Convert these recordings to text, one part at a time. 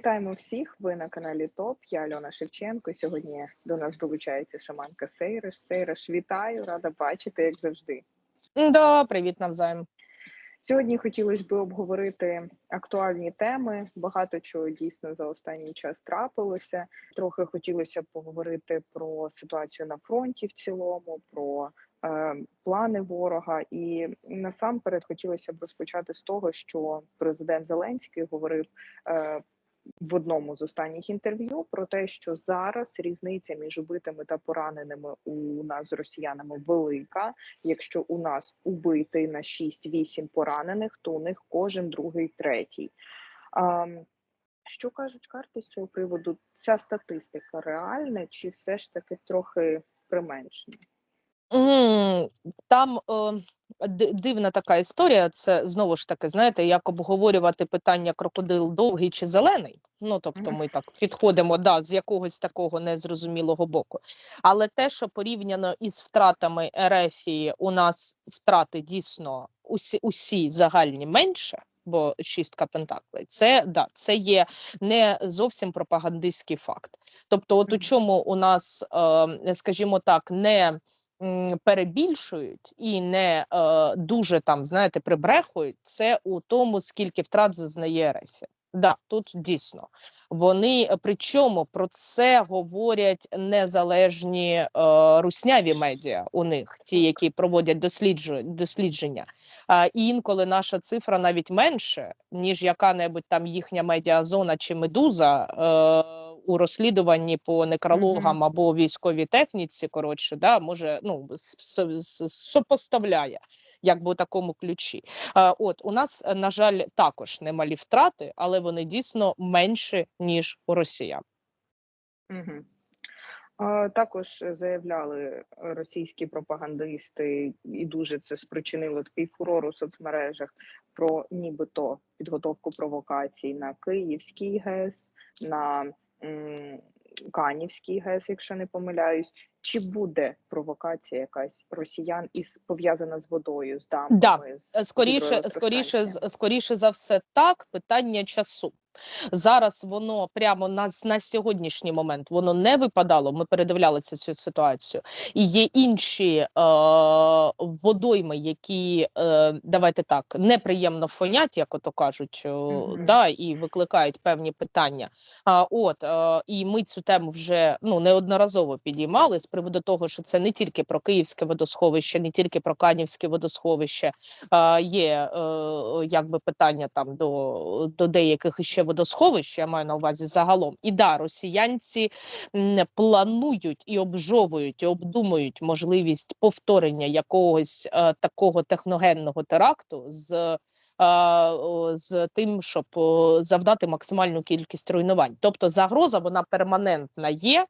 Вітаємо всіх. Ви на каналі ТОП. Я Альона Шевченко. Сьогодні до нас долучається шаманка Сейриш. Сейриш, вітаю, рада бачити, як завжди. Да, привіт навзаєм. Сьогодні хотілося б обговорити актуальні теми. Багато чого дійсно за останній час трапилося. Трохи хотілося б поговорити про ситуацію на фронті в цілому, про е, плани ворога. І насамперед хотілося б розпочати з того, що президент Зеленський говорив. Е, в одному з останніх інтерв'ю про те, що зараз різниця між убитими та пораненими у нас з росіянами велика. Якщо у нас убитий на 6-8 поранених, то у них кожен другий третій. А, що кажуть карти з цього приводу? Ця статистика реальна, чи все ж таки трохи применшена? Там е, ди- дивна така історія. Це знову ж таки, знаєте, як обговорювати питання крокодил довгий чи зелений. Ну тобто, ми так підходимо да, з якогось такого незрозумілого боку. Але те, що порівняно із втратами Ерефії, у нас втрати дійсно усі, усі загальні менше. Бо шістка пентаклей, це да, це є не зовсім пропагандистський факт. Тобто, от у чому у нас, е, скажімо так, не перебільшують і не е, дуже там, знаєте, прибрехують, це у тому, скільки втрат зазнає Ерефія. Да, тут дійсно вони е, причому про це говорять незалежні е, русняві медіа у них, ті, які проводять досліджу, дослідження. А інколи наша цифра навіть менше, ніж яка-небудь там їхня медіазона чи медуза. Е, у розслідуванні по некрологам Мгм. або військовій техніці, коротше, да, може ну сопоставляє, якби у такому ключі. Е, От у нас, на жаль, також немалі втрати, але вони дійсно менші ніж у росіян. Угу. А, Також заявляли російські пропагандисти, і дуже це спричинило такий фурор у соцмережах про нібито підготовку провокацій на Київський ГЕС, на Канівський ГЕС, якщо не помиляюсь. Чи буде провокація якась росіян із пов'язана з водою, з дамбами? Да, з Е, Скоріше, скоріше, скоріше за все, так питання часу. Зараз воно прямо на, на сьогоднішній момент воно не випадало. Ми передивлялися цю ситуацію. І є інші е, водойми, які е, давайте так неприємно фонять, як ото кажуть, е, Мгм. да, і викликають певні питання. А, от е, і ми цю тему вже ну неодноразово підіймали з приводу того, що це не тільки про Київське водосховище, не тільки про Канівське водосховище. Є е, якби питання там до, до деяких іще водосховищ, я маю на увазі загалом. І да, росіянці планують і обжовують, і обдумують можливість повторення якогось е, такого техногенного теракту з. е, З тим, щоб завдати максимальну кількість руйнувань, тобто загроза вона перманентна є.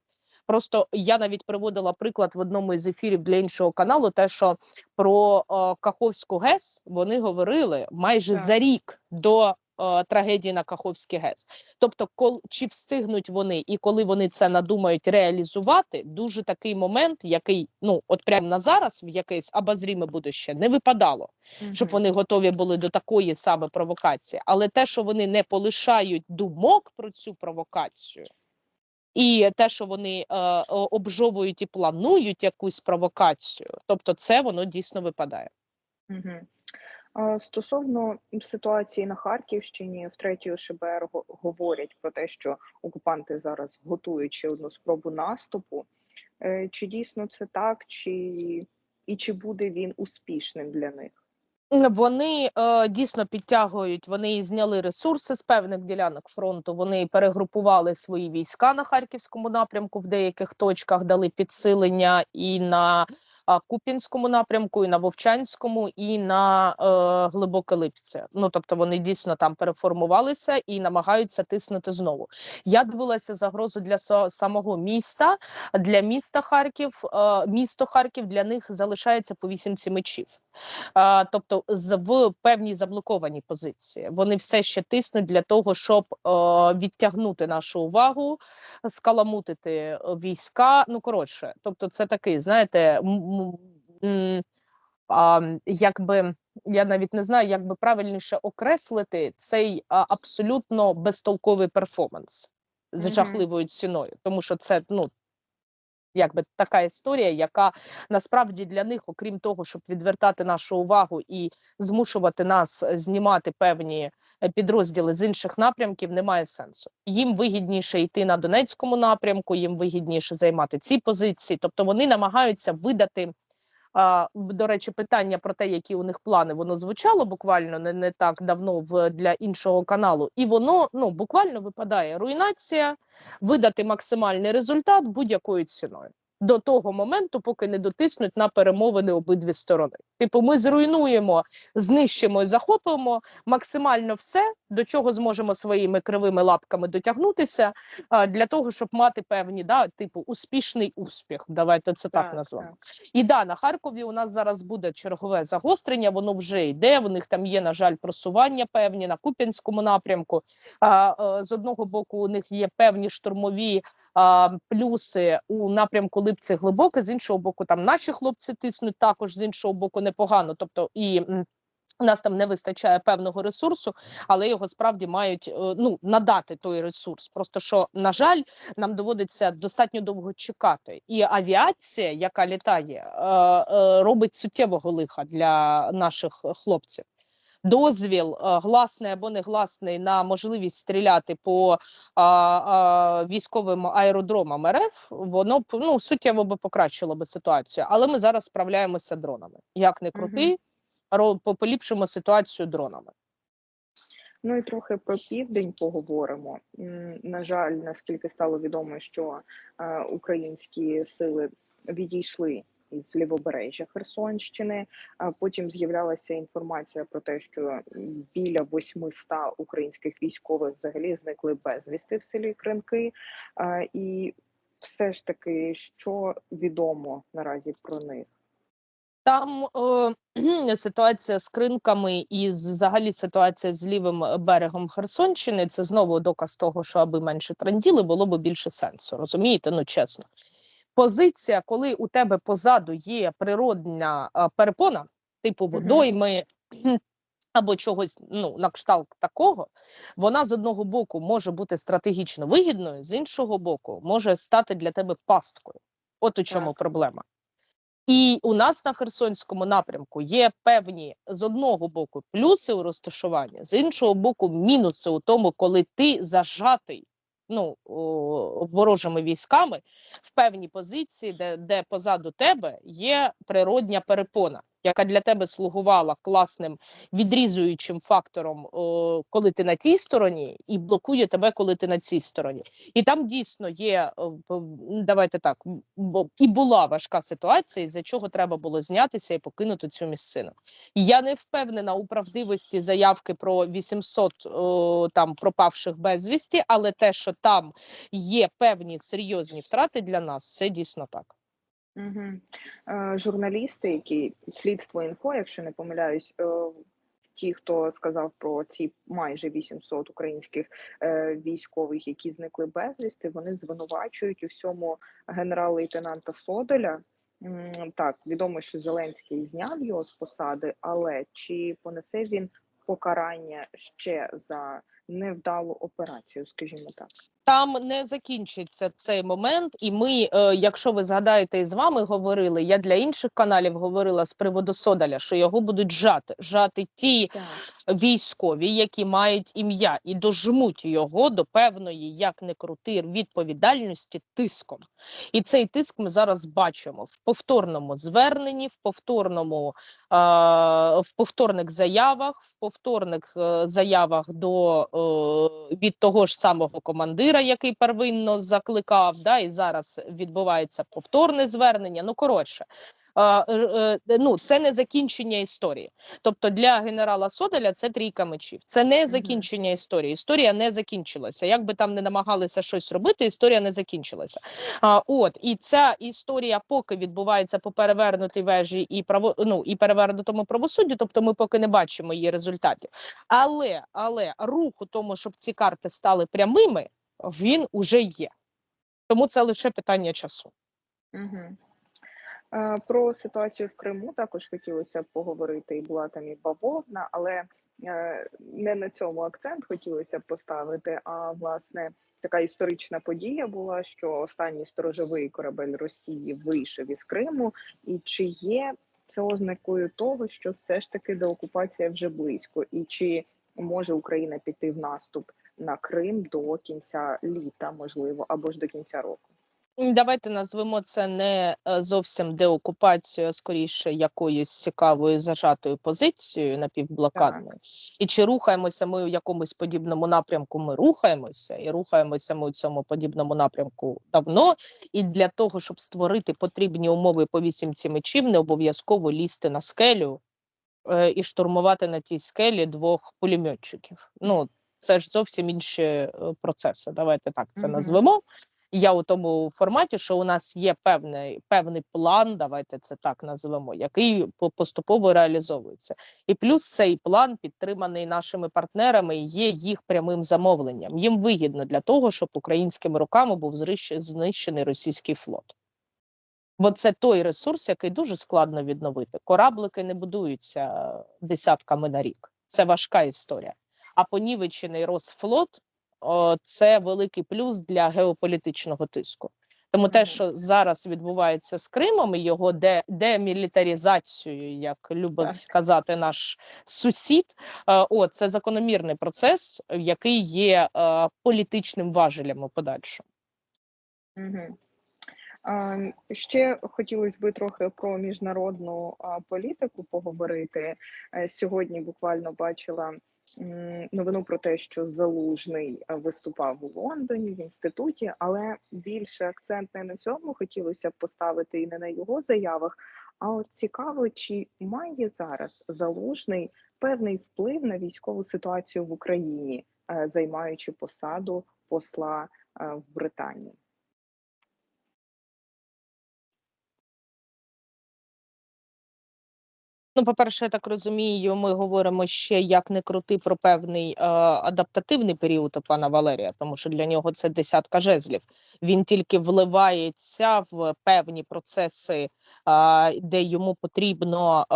Просто я навіть приводила приклад в одному із ефірів для іншого каналу, те, що про е, Каховську ГЕС вони говорили майже Так. за рік до е, трагедії на Каховській ГЕС. Тобто, кол, чи встигнуть вони і коли вони це надумають реалізувати, дуже такий момент, який ну от прямо на зараз, в якесь обозріме будуще, не випадало щоб вони готові були до такої саме провокації. Але те, що вони не полишають думок про цю провокацію, і те, що вони е, е, обжовують і планують якусь провокацію, тобто це воно дійсно випадає. А, Стосовно ситуації на Харківщині, в третій ОШБР го- говорять про те, що окупанти зараз готують ще одну спробу наступу. Е, Чи дійсно це так, чи і чи буде він успішним для них? Вони е, дійсно підтягують, вони зняли ресурси з певних ділянок фронту. Вони перегрупували свої війська на харківському напрямку в деяких точках, дали підсилення і на а, Куп'янському напрямку, і на Вовчанському, і на е, Глибоке Липце. Ну тобто вони дійсно там переформувалися і намагаються тиснути знову. Я дивилася загрозу для самого міста. Для міста Харків, е, місто Харків для них залишається по вісімці мечів. Тобто в певній заблокованій позиції. Вони все ще тиснуть для того, щоб е, відтягнути нашу увагу, скаламутити е, війська. Ну коротше, тобто, це такий, знаєте, якби я навіть не знаю, як би правильніше окреслити цей а, абсолютно безтолковий перформанс з Мгм. жахливою ціною, тому що це ну. Якби така історія, яка насправді для них, окрім того, щоб відвертати нашу увагу і змушувати нас е, знімати певні е, підрозділи з інших напрямків, немає сенсу. Їм вигідніше йти на Донецькому напрямку, їм вигідніше займати ці позиції. Тобто вони намагаються видати. До речі, питання про те, які у них плани, воно звучало буквально не, не так давно в для іншого каналу, і воно ну буквально випадає. Руйнація, видати максимальний результат будь-якою ціною до того моменту, поки не дотиснуть на перемовини обидві сторони. Типу, ми зруйнуємо, знищимо і захопимо максимально все, до чого зможемо своїми кривими лапками дотягнутися, а, для того, щоб мати певні да, типу успішний успіх. Давайте це так, назвемо. І да, на Харкові у нас зараз буде чергове загострення, воно вже йде. В них там є, на жаль, просування певні на Куп'янському напрямку. А, е, з одного боку, у них є певні штурмові а, плюси у напрямку Липці глибоке, з іншого боку, там наші хлопці тиснуть також з іншого боку непогано. Тобто і. у нас там не вистачає певного ресурсу, але його справді мають е, ну надати той ресурс. Просто що на жаль, нам доводиться достатньо довго чекати, і авіація, яка літає, е, е, робить суттєвого лиха для наших хлопців. Дозвіл е, гласний або негласний на можливість стріляти по а, а, військовим аеродромам РФ, воно б ну суттєво би покращило би ситуацію. Але ми зараз справляємося дронами. Як не крути, ро- по- поліпшимо ситуацію дронами. Ну і трохи про південь поговоримо. На жаль, наскільки стало відомо, що е, українські сили відійшли із лівобережжя Херсонщини. Потім з'являлася інформація про те, що біля 800 українських військових взагалі зникли безвісти в селі Кринки. І все ж таки, що відомо наразі про них? Там е, ситуація з кринками і взагалі ситуація з лівим берегом Херсонщини це знову доказ того, що аби менше транділи, було б більше сенсу. Розумієте? Ну чесно. Позиція, коли у тебе позаду є природна перепона, типу водойми. Або чогось ну на кшталт такого, вона з одного боку може бути стратегічно вигідною, з іншого боку, може стати для тебе пасткою. От у чому Так. проблема. І у нас на Херсонському напрямку є певні з одного боку плюси у розташуванні, з іншого боку, мінуси у тому, коли ти зажатий ну, ворожими військами в певній позиції, де, де позаду тебе є природня перепона, яка для тебе слугувала класним відрізуючим фактором, коли ти на тій стороні, і блокує тебе, коли ти на цій стороні. І там дійсно є давайте так, і була важка ситуація, із-за чого треба було знятися і покинути цю місцину. Я не впевнена у правдивості заявки про 800 о, там пропавших безвісті, але те, що там є певні серйозні втрати для нас, це дійсно так. Угу. Е, журналісти, які слідство інфо, якщо не помиляюсь, е, ті, хто сказав про ці майже 800 українських е, військових, які зникли безвісти, вони звинувачують у всьому генерал-лейтенанта Содоля. М, Так, відомо, що Зеленський зняв його з посади, але чи понесе він покарання ще за невдалу операцію, скажімо так? Там не закінчиться цей момент, і ми, е, якщо ви згадаєте, і з вами говорили, я для інших каналів говорила з приводу Содаля, що його будуть жати, жати ті Так. військові, які мають ім'я, і дожмуть його до певної, як не крути, відповідальності тиском. І цей тиск ми зараз бачимо в повторному зверненні, в повторному е, в повторних заявах, в повторних е, заявах до е, від того ж самого командира, який первинно закликав, да, і зараз відбувається повторне звернення. Ну коротше, е, е, е, ну це не закінчення історії. Тобто для генерала Содаля це трійка мечів. Це не закінчення історії. Історія не закінчилася. Як би там не намагалися щось робити, історія не закінчилася. А, от і ця історія поки відбувається по перевернутій вежі і право ну і перевернутому правосуддю. Тобто, ми поки не бачимо її результатів. Але але рух у тому, щоб ці карти стали прямими, він уже є. Тому це лише питання часу. Угу. Е, Про ситуацію в Криму також хотілося б поговорити, і була там і бавовна, але е, не на цьому акцент хотілося б поставити. А власне така історична подія була, що останній сторожовий корабель Росії вийшов із Криму, і чи є це ознакою того, що все ж таки деокупація вже близько, і чи може Україна піти в наступ на Крим до кінця літа, можливо, або ж до кінця року? Давайте назвемо це не е, зовсім деокупацією, а скоріше якоюсь цікавою зажатою позицією напівблокадною. І чи рухаємося ми у якомусь подібному напрямку? Ми рухаємося, і рухаємося ми у цьому подібному напрямку давно. І для того, щоб створити потрібні умови по вісімці мечів, не обов'язково лізти на скелю е, і штурмувати на тій скелі двох пулеметчиків. Ну це ж зовсім інші е, процеси. Давайте так це Мгм. назвемо. Я у тому форматі, що у нас є певний певний план, давайте це так назвемо, який поступово реалізовується. І плюс цей план підтриманий нашими партнерами є їх прямим замовленням. Їм вигідно для того, щоб українськими руками був знищений російський флот. Бо це той ресурс, який дуже складно відновити. Кораблики не будуються десятками на рік. Це важка історія. А понівечений Росфлот це великий плюс для геополітичного тиску. Тому те, що зараз відбувається з Кримом і його де, демілітарізацією, як любить казати наш сусід, е, о, це закономірний процес, який є е, політичним важелем у подальшому. Угу. Ще хотілося би трохи про міжнародну політику поговорити. Е, Сьогодні буквально бачила новину про те, що Залужний е, виступав у Лондоні в інституті, але більше акцент не на цьому хотілося б поставити і не на його заявах. А от цікаво, чи має зараз Залужний певний вплив на військову ситуацію в Україні, е, займаючи посаду посла е, в Британії. Ну, по-перше, я так розумію, ми говоримо ще як не крути про певний е, адаптативний період пана Валерія, тому що для нього це десятка жезлів. Він тільки вливається в певні процеси, е, де йому потрібно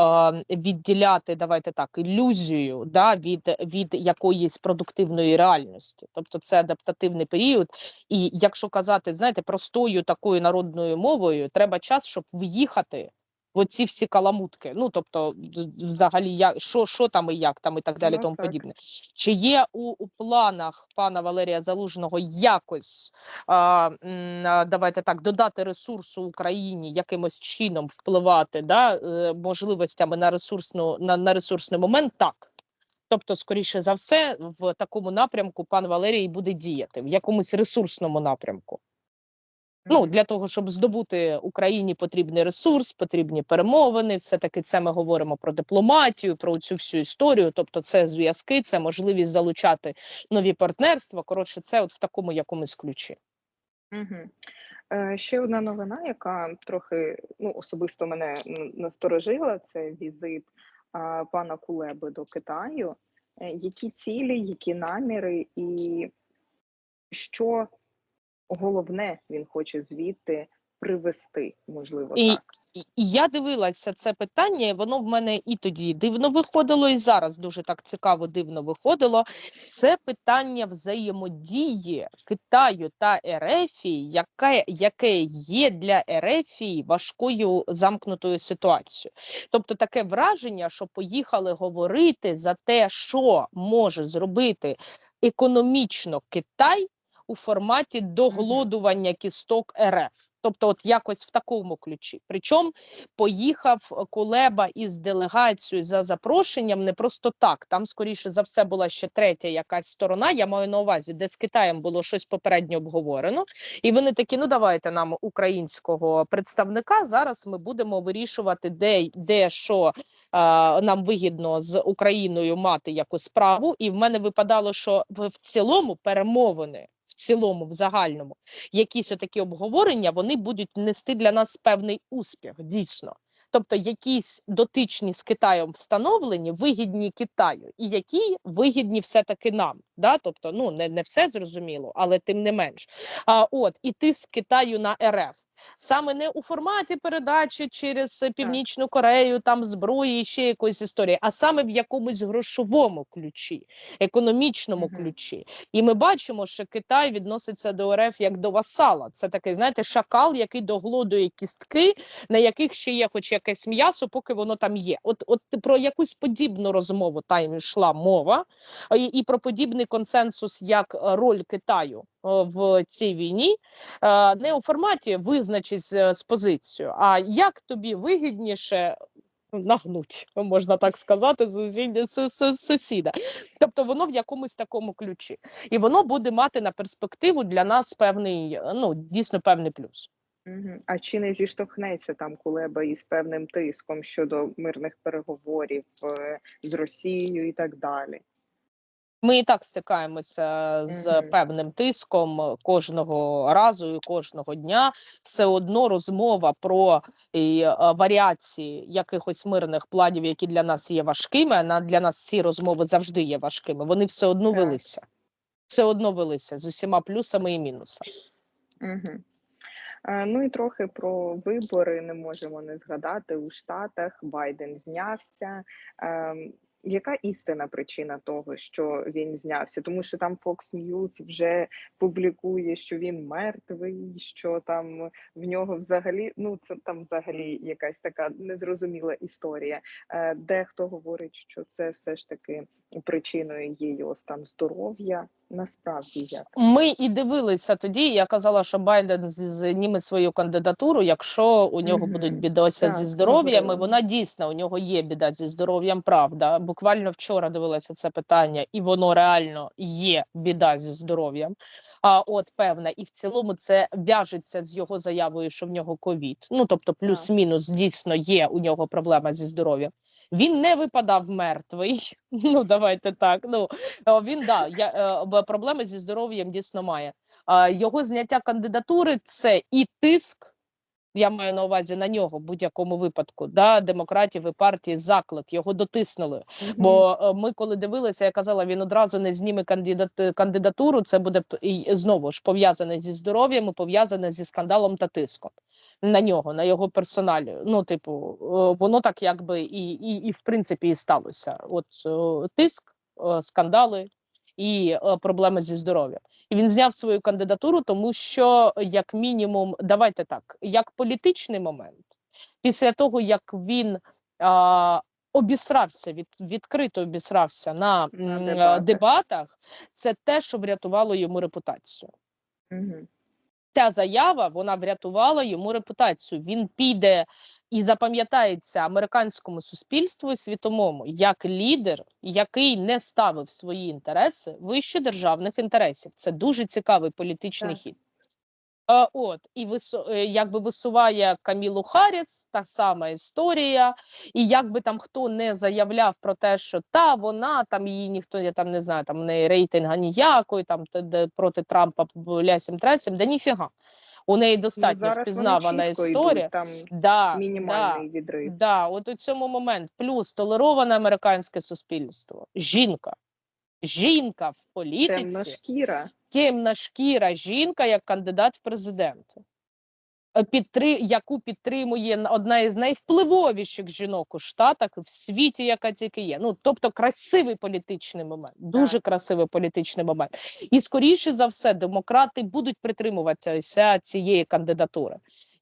е, відділяти, давайте так, ілюзію да, від, від якоїсь продуктивної реальності. Тобто це адаптативний період. І якщо казати, знаєте, простою такою народною мовою, треба час, щоб в'їхати оці всі каламутки. Ну тобто, взагалі, як що, що там і як там і так далі, Ну, тому так. подібне. Чи є у, у планах пана Валерія Залужного якось а, давайте так додати ресурсу Україні якимось чином впливати да, е, можливостями на ресурсну на, на ресурсний момент? Так. Тобто, скоріше за все, в такому напрямку пан Валерій буде діяти в якомусь ресурсному напрямку. Ну для того, щоб здобути Україні потрібний ресурс, потрібні перемовини. Все таки це ми говоримо про дипломатію, про цю всю історію. Тобто, це зв'язки, це можливість залучати нові партнерства. Коротше, це от в такому якомусь ключі. Мгм. Е, Ще одна новина, яка трохи ну, особисто мене насторожила, це візит а, пана Кулеби до Китаю. Е, Які цілі, які наміри, і що головне він хоче звідти привезти, можливо, І- так. І і я дивилася це питання, і воно в мене і тоді дивно виходило, і зараз дуже так цікаво дивно виходило. Це питання взаємодії Китаю та Ерефії, яке, яке є для Ерефії важкою замкнутою ситуацією. Тобто таке враження, що поїхали говорити за те, що може зробити економічно Китай у форматі доглодування кісток РФ. Тобто, от якось в такому ключі. Причому поїхав Кулеба із делегацією за запрошенням не просто так. Там, скоріше за все, була ще третя якась сторона. Я маю на увазі, де з Китаєм було щось попередньо обговорено. І вони такі: ну давайте нам українського представника. Зараз ми будемо вирішувати, де, де що а, нам вигідно з Україною мати якусь справу. І в мене випадало, що в цілому перемовини. В цілому, в загальному, якісь отакі обговорення вони будуть нести для нас певний успіх, дійсно. Тобто, якісь дотичні з Китаєм встановлені, вигідні Китаю, і які вигідні все-таки нам. Да? Тобто, ну не, не все зрозуміло, але тим не менш. А, от і з Китаю на РФ. Саме не у форматі передачі через Північну Корею, там зброї і ще якоїсь історії, а саме в якомусь грошовому ключі, економічному ключі. І ми бачимо, що Китай відноситься до РФ як до васала. Це такий, знаєте, шакал, який доглодує кістки, на яких ще є хоч якесь м'ясо, поки воно там є. От, от про якусь подібну розмову там йшла мова, і, і про подібний консенсус, як роль Китаю в цій війні, е, не у форматі визначись е, з позицією, а як тобі вигідніше. Нагнуть, можна так сказати, сусіда. Тобто воно в якомусь такому ключі, і воно буде мати на перспективу для нас певний, ну дійсно певний плюс. А чи не зіштовхнеться там Кулеба із певним тиском щодо мирних переговорів е, з Росією і так далі? Ми і так стикаємося з певним тиском кожного разу і кожного дня. Все одно розмова про і, е, варіації якихось мирних планів, які для нас є важкими. А на для нас ці розмови завжди є важкими. Вони все одно Так. велися, все одно велися з усіма плюсами і мінусами. Угу. Ну і трохи про вибори не можемо не згадати у Штатах. Байден знявся. Яка істина причина того, що він знявся? Тому що там Fox News вже публікує, що він мертвий, що там в нього взагалі ну це там взагалі якась така незрозуміла історія. Е, Дехто говорить, що це все ж таки причиною є його стан здоров'я. Насправді як Ми і дивилися тоді. Я казала, що Байден зніме свою кандидатуру, якщо у нього Мгм. будуть бідося Так, зі здоров'ям. і. Вона дійсно у нього є біда зі здоров'ям. Правда, буквально вчора дивилася це питання, і воно реально є біда зі здоров'ям. А от певна, і в цілому це в'яжеться з його заявою, що в нього ковід. Ну тобто, плюс-мінус дійсно є у нього проблема зі здоров'ям. Він не випадав мертвий. Ну давайте так. Ну Він да я е, проблеми зі здоров'ям дійсно має. Його зняття кандидатури це і тиск. Я маю на увазі на нього в будь-якому випадку, да, демократів і партії заклик його дотиснули. Бо е, ми, коли дивилися, я казала, він одразу не зніме кандидат, кандидатуру. Це буде і знову ж пов'язане зі здоров'ям, і пов'язане зі скандалом та тиском на нього, на його персоналі. Ну, типу, е, воно так якби і, і, і в принципі і сталося. От е, тиск, скандали і е, проблеми зі здоров'ям. І він зняв свою кандидатуру, тому що, як мінімум, давайте так, як політичний момент, після того як він а, обісрався, від, відкрито обісрався на, На дебатах. дебатах, це те, що врятувало йому репутацію Мгм. Ця заява вона врятувала йому репутацію. Він піде і запам'ятається американському суспільству і світовому як лідер, який не ставив свої інтереси вище державних інтересів. Це дуже цікавий політичний Так. хід. От і вису, е, якби висуває Камілу Харріс, та сама історія. І якби там хто не заявляв про те, що та вона там її ніхто я там не знаю, там в неї рейтинга ніякої, там де проти Трампа лясім тресім, да ніфіга. У неї Ну, достатньо вони впізнавана історія. йдуть, там Да, мінімальний да, відрив. да, от у цьому момент плюс толероване американське суспільство, жінка. Жінка в політиці Темна шкіра. Темна шкіра жінка як кандидат в президенти, Е, підтри... яку підтримує одна із найвпливовіших жінок у Штатах і в світі, яка тільки є. Ну тобто красивий політичний момент, дуже красивий політичний момент. І скоріше за все, демократи будуть притримуватися цієї кандидатури.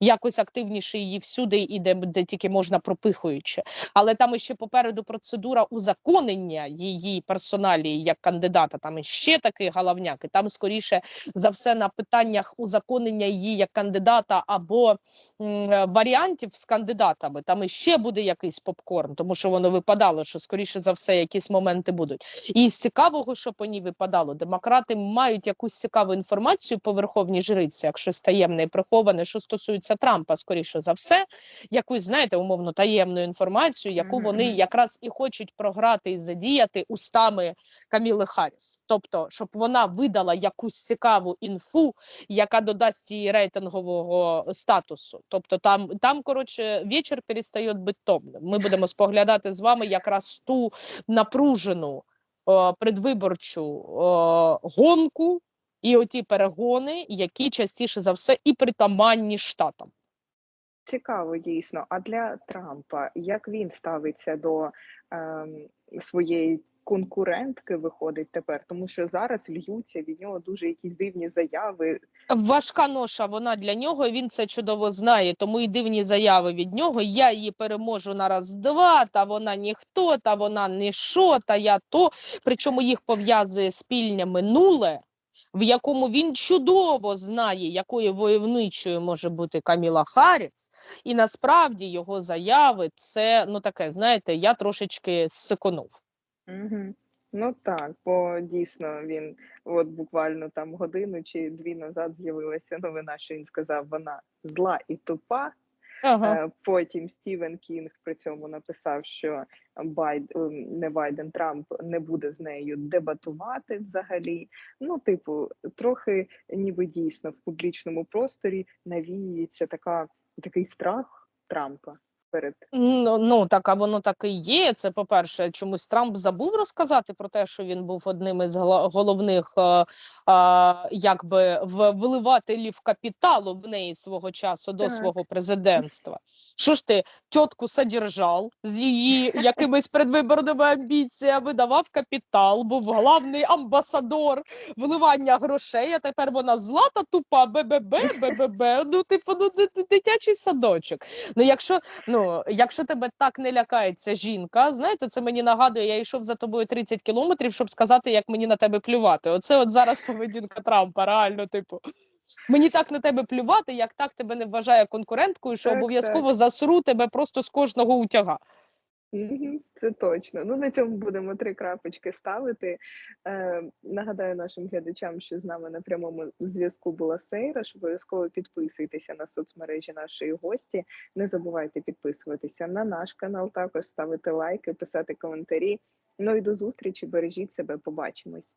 Якось активніше її всюди і де, де тільки можна пропихуючи. Але там іще попереду процедура узаконення її персоналії як кандидата. Там іще такий галавняк, і там скоріше за все на питаннях узаконення її як кандидата або е, варіантів з кандидатами. Там іще буде якийсь попкорн, тому що воно випадало, що скоріше за все якісь моменти будуть. І з цікавого, що по ній випадало, демократи мають якусь цікаву інформацію по верховній жриці, як щось таємне і приховане, що стосується Трампа, скоріше за все, якусь знаєте, умовно таємну інформацію, яку вони якраз і хочуть програти і задіяти устами Каміли Харріс. Тобто, щоб вона видала якусь цікаву інфу, яка додасть їй рейтингового статусу. Тобто, там, там коротше, вечір перестає бути томним. Ми будемо споглядати з вами якраз ту напружену предвиборчу гонку. І оті перегони, які частіше за все і притаманні штатам. Цікаво, дійсно. А для Трампа як він ставиться до ем, своєї конкурентки, виходить тепер, тому що зараз льються від нього дуже якісь дивні заяви. Важка ноша вона для нього, він це чудово знає. Тому і дивні заяви від нього. Я її переможу на раз-два, та вона ніхто, та вона не що, та я то. Причому їх пов'язує спільне минуле, в якому він чудово знає, якою войовничою може бути Каміла Харріс. І насправді його заяви це ну таке, знаєте, я трошечки секонув. Угу. Ну так, бо дійсно він от буквально там годину чи дві назад з'явилася новина, що він сказав, вона зла і тупа. Ага. Е, Потім Стівен Кінг при цьому написав, що Байд ем, не Байден Трамп не буде з нею дебатувати взагалі. Ну, типу, трохи ніби дійсно в публічному просторі навіюється така такий страх Трампа перед Ну, ну так, а воно так і є. Це по-перше, чомусь Трамп забув розказати про те, що він був одним із головних е, е, якби в- вливателів капіталу в неї свого часу до Так. свого президентства. Що ж ти тітку содержав з її якимись предвиборними амбіціями, давав капітал, був главний амбасадор вливання грошей, а тепер вона зла та тупа, БББ, БББ, ну типу, ну ди- ди- дитячий садочок. Ну, якщо ну, якщо тебе так не лякається жінка, знаєте, це мені нагадує, я йшов за тобою 30 кілометрів, щоб сказати, як мені на тебе плювати. Оце от зараз поведінка Трампа, реально, типу. Мені так на тебе плювати, як так тебе не вважає конкуренткою, що Так, обов'язково засру тебе просто з кожного утяга. Це точно. Ну, на цьому будемо три крапочки ставити. Е, нагадаю нашим глядачам, що з нами на прямому зв'язку була Сейра. Ж Обов'язково підписуйтеся на соцмережі нашої гості. Не забувайте підписуватися на наш канал, також ставити лайки, писати коментарі. Ну і до зустрічі, бережіть себе, побачимось.